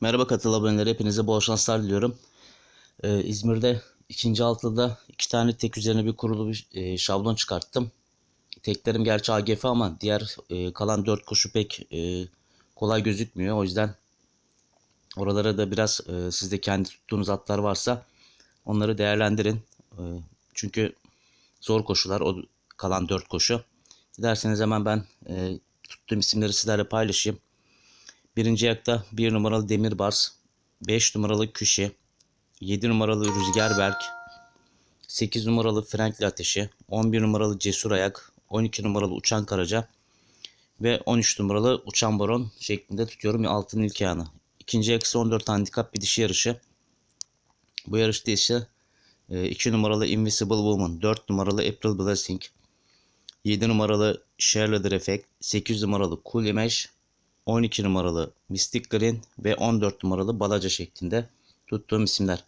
Merhaba katıl aboneleri. Hepinize bol şanslar diliyorum. Ee, İzmir'de ikinci altıda iki tane tek üzerine bir kurulu bir e, şablon çıkarttım. Teklerim gerçi AGF ama diğer e, kalan dört koşu pek e, kolay gözükmüyor. O yüzden oralara da biraz e, sizde kendi tuttuğunuz atlar varsa onları değerlendirin. E, çünkü zor koşular o kalan dört koşu. Dilerseniz hemen ben e, tuttuğum isimleri sizlerle paylaşayım. Birinci ayakta 1 numaralı Demirbars, 5 numaralı Küşi, 7 numaralı Rüzgar Berk, 8 numaralı Frankli Ateşi, 11 numaralı Cesur Ayak, 12 numaralı Uçan Karaca ve 13 numaralı Uçan Baron şeklinde tutuyorum altın ilk ayağını. İkinci ayak ise 14 handikap bir dişi yarışı. Bu yarışta ise 2 numaralı Invisible Woman, 4 numaralı April Blessing, 7 numaralı Cheerleader Effect, 8 numaralı Cool Image, 12 numaralı Mystic Green ve 14 numaralı Balaca şeklinde tuttuğum isimler.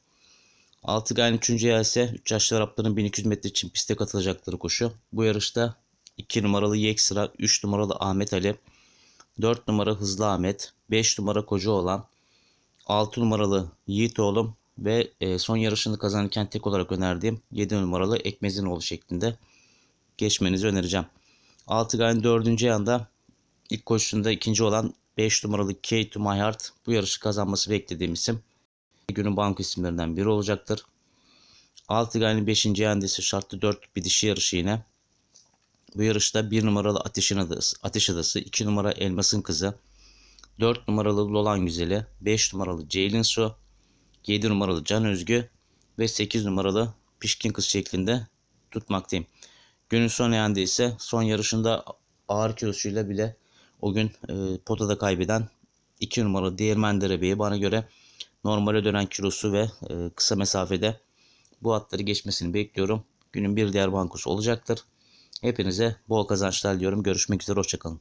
6 gayen 3. yer ise 3 yaşlı Arapların 1200 metre için piste katılacakları koşu. Bu yarışta 2 numaralı Yeksira, 3 numaralı Ahmet Ali, 4 numara Hızlı Ahmet, 5 numara Koca olan, 6 numaralı Yiğit oğlum ve e, son yarışını kazanırken tek olarak önerdiğim 7 numaralı Ekmezinoğlu şeklinde geçmenizi önereceğim. 6 gayen 4. yanda İlk koşusunda ikinci olan 5 numaralı Kate to My Heart bu yarışı kazanması beklediğim isim. Günün banko isimlerinden biri olacaktır. 6 gayenin 5. yendesi şartlı 4 bir dişi yarışı yine. Bu yarışta 1 numaralı Ateşin Adası, Ateş Adası, 2 numara Elmas'ın Kızı, 4 numaralı Lolan Güzeli, 5 numaralı Ceylin Su, 7 numaralı Can Özgü ve 8 numaralı Pişkin Kız şeklinde tutmaktayım. Günün son ayağında ise son yarışında ağır kilosuyla bile o gün e, potada kaybeden 2 numaralı Değirmen Derebeyi bana göre normale dönen kilosu ve e, kısa mesafede bu atları geçmesini bekliyorum. Günün bir diğer bankosu olacaktır. Hepinize bol kazançlar diliyorum. Görüşmek üzere. Hoşçakalın.